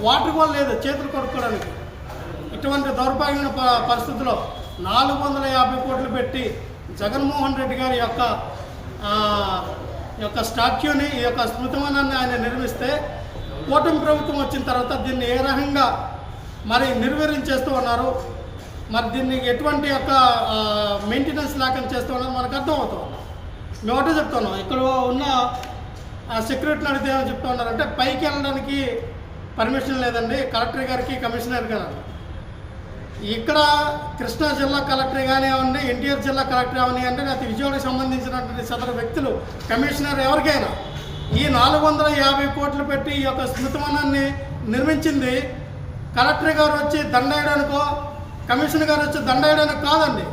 Water కూడా లేదు చేతులు కొడుకోవడానికి ఇటువంటి దౌర్భాగ్యమైన ప- పరిస్థితిలో నాలుగు వందల యాభై కోట్లు పెట్టి జగన్మోహన్ రెడ్డి గారి యొక్క యొక్క స్టాచ్యూని ఈ యొక్క స్మృతివనాన్ని ఆయన నిర్మిస్తే కూటమి ప్రభుత్వం వచ్చిన తర్వాత దీన్ని ఏ రకంగా మరి నిర్వీర్యం ఉన్నారు మరి దీన్ని ఎటువంటి యొక్క మెయింటెనెన్స్ లేకుండా చేస్తూ ఉన్నారు మనకు అర్థమవుతుంది. మేము ఒకటే చెప్తున్నాం ఇక్కడ ఉన్న సెక్యూరిటీ సెక్యూరిటీని అడిగితే ఏమని చెప్తా ఉన్నారంటే పైకి వెళ్ళడానికి పర్మిషన్ లేదండి. కలెక్టర్ గారికి కమిషనర్ గారు. ఇక్కడ కృష్ణా జిల్లా కలెక్టర్ కానివ్వండి ఎన్టీఆర్ జిల్లా కలెక్టర్ కానివ్వండి లేకపోతే విజయవాడకు సంబంధించినటువంటి సదరు వ్యక్తులు. కమిషనర్ ఎవరికైనా ఈ నాలుగు వందల యాభై కోట్లు పెట్టి ఈ యొక్క స్మృతివనాన్ని నిర్మించింది కలెక్టర్ గారు వచ్చి దండేయడానికో కమిషనర్ గారు వచ్చి దండేయడానికి కాదండి.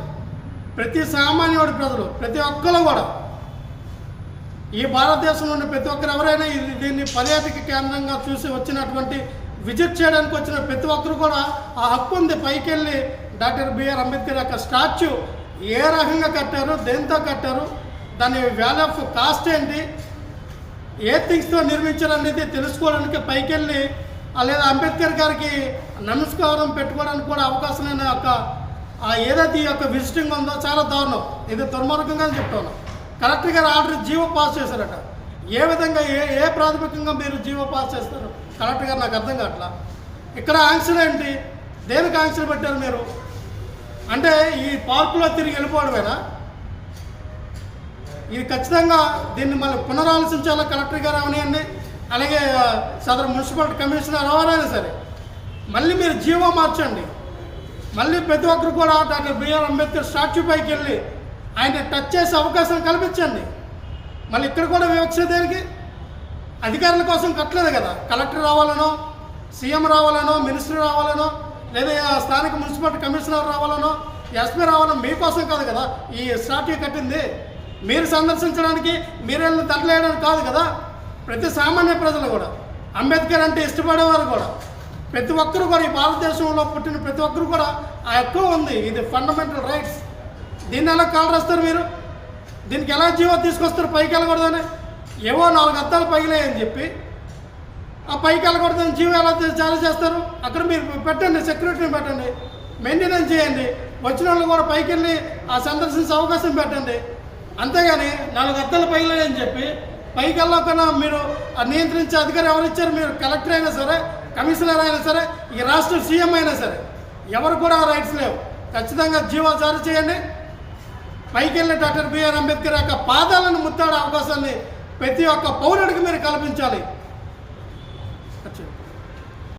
ప్రతి సామాన్యుడి ప్రజలు ప్రతి ఒక్కరు కూడా ఈ భారతదేశంలో ఉన్న ప్రతి ఒక్కరు ఎవరైనా ఇది దీన్ని పర్యాటక కేంద్రంగా చూసి వచ్చినటువంటి విజిట్ చేయడానికి వచ్చిన ప్రతి ఒక్కరు కూడా ఆ హక్కు ఉంది. పైకి వెళ్ళి డాక్టర్ బిఆర్ అంబేద్కర్ యొక్క స్టాచ్యూ ఏ రకంగా కట్టారు దేంతో కట్టారు దాని వాల్యూ ఆఫ్ కాస్ట్ ఏంటి ఏ థింగ్స్తో నిర్మించారు అనేది తెలుసుకోవడానికి పైకి వెళ్ళి లేదా అంబేద్కర్ గారికి నమస్కారం పెట్టుకోవడానికి కూడా అవకాశం లేని యొక్క ఆ ఏదైతే ఈ యొక్క విజిటింగ్ ఉందో చాలా దారుణం. ఇది దుర్మార్గంగా చెప్తున్నాను. కలెక్టర్ గారు ఆర్డర్ జీవో పాస్ చేశారట. ఏ విధంగా ఏ ఏ ప్రాథమికంగా మీరు జీవో పాస్ చేస్తారు? కలెక్టర్ గారు నాకు అర్థం కావట్లా? ఇక్కడ ఆంక్షలు ఏంటి? దేనికి ఆంక్షలు పెట్టారు మీరు? అంటే ఈ పార్కులో తిరిగి వెళ్ళిపోవడమేనా? ఇది ఖచ్చితంగా దీన్ని మళ్ళీ పునరాలోచించాలా కలెక్టర్ గారు అవనివ్వండి అలాగే సదరు మున్సిపాలిటీ కమిషనర్ ఎవరైనా సరే మళ్ళీ మీరు జీవో మార్చండి. మళ్ళీ ప్రతి ఒక్కరు కూడా డాక్టర్ బిఆర్ అంబేద్కర్ స్టాచ్యూ పైకి వెళ్ళి ఆయన టచ్ చేసే అవకాశం కల్పించండి. మళ్ళీ ఇక్కడ కూడా వివక్ష దేనికి? అధికారుల కోసం కట్టలేదు కదా. కలెక్టర్ రావాలనో సీఎం రావాలనో మినిస్టర్ రావాలనో లేదా స్థానిక మున్సిపాలిటీ కమిషనర్ రావాలనో ఎస్పీ రావాలనో మీకోసం కాదు కదా. ఈ స్టాట్యూ కట్టింది. మీరు సందర్శించడానికి మీరు వెళ్ళి దండలేయడానికి కాదు కదా. ప్రతి సామాన్య ప్రజలు కూడా. అంబేద్కర్ అంటే ఇష్టపడేవారు కూడా. ప్రతి ఒక్కరు కూడా ఈ భారతదేశంలో పుట్టిన ప్రతి ఒక్కరు కూడా ఆ ఎక్కువ ఉంది. ఇది ఫండమెంటల్ రైట్స్ దీన్ని ఎలా కాలరేస్తారు మీరు? దీనికి ఎలా జీవో తీసుకొస్తారు పైకి వెళ్ళకూడదని? ఏవో నాలుగు అద్దాలు పగిలాయని చెప్పి. ఆ పైకి వెళ్ళకూడదని జీవో ఎలా తీ- జారీ చేస్తారు? అక్కడ మీరు పెట్టండి సెక్యూరిటీని పెట్టండి. మెయింటెనెన్స్ చేయండి. వచ్చిన వాళ్ళు కూడా పైకి వెళ్ళి ఆ సందర్శించే అవకాశం పెట్టండి. అంతేగాని నాలుగు అద్దాలు పగిలాయని చెప్పి పైకి వెళ్ళకుండా మీరు ఆ నియంత్రించే అధికారి ఎవరు ఇచ్చారు? మీరు కలెక్టర్ అయినా సరే కమిషనర్ అయినా సరే ఈ రాష్ట్ర సీఎం అయినా సరే ఎవరు కూడా రైట్స్ లేవు. ఖచ్చితంగా జీవో జారీ చేయండి. పైకి వెళ్ళిన డాక్టర్ బిఆర్ అంబేద్కర్ యొక్క పాదాలను ముత్తాడే అవకాశాన్ని ప్రతి ఒక్క పౌరుడికి మీరు కల్పించాలి.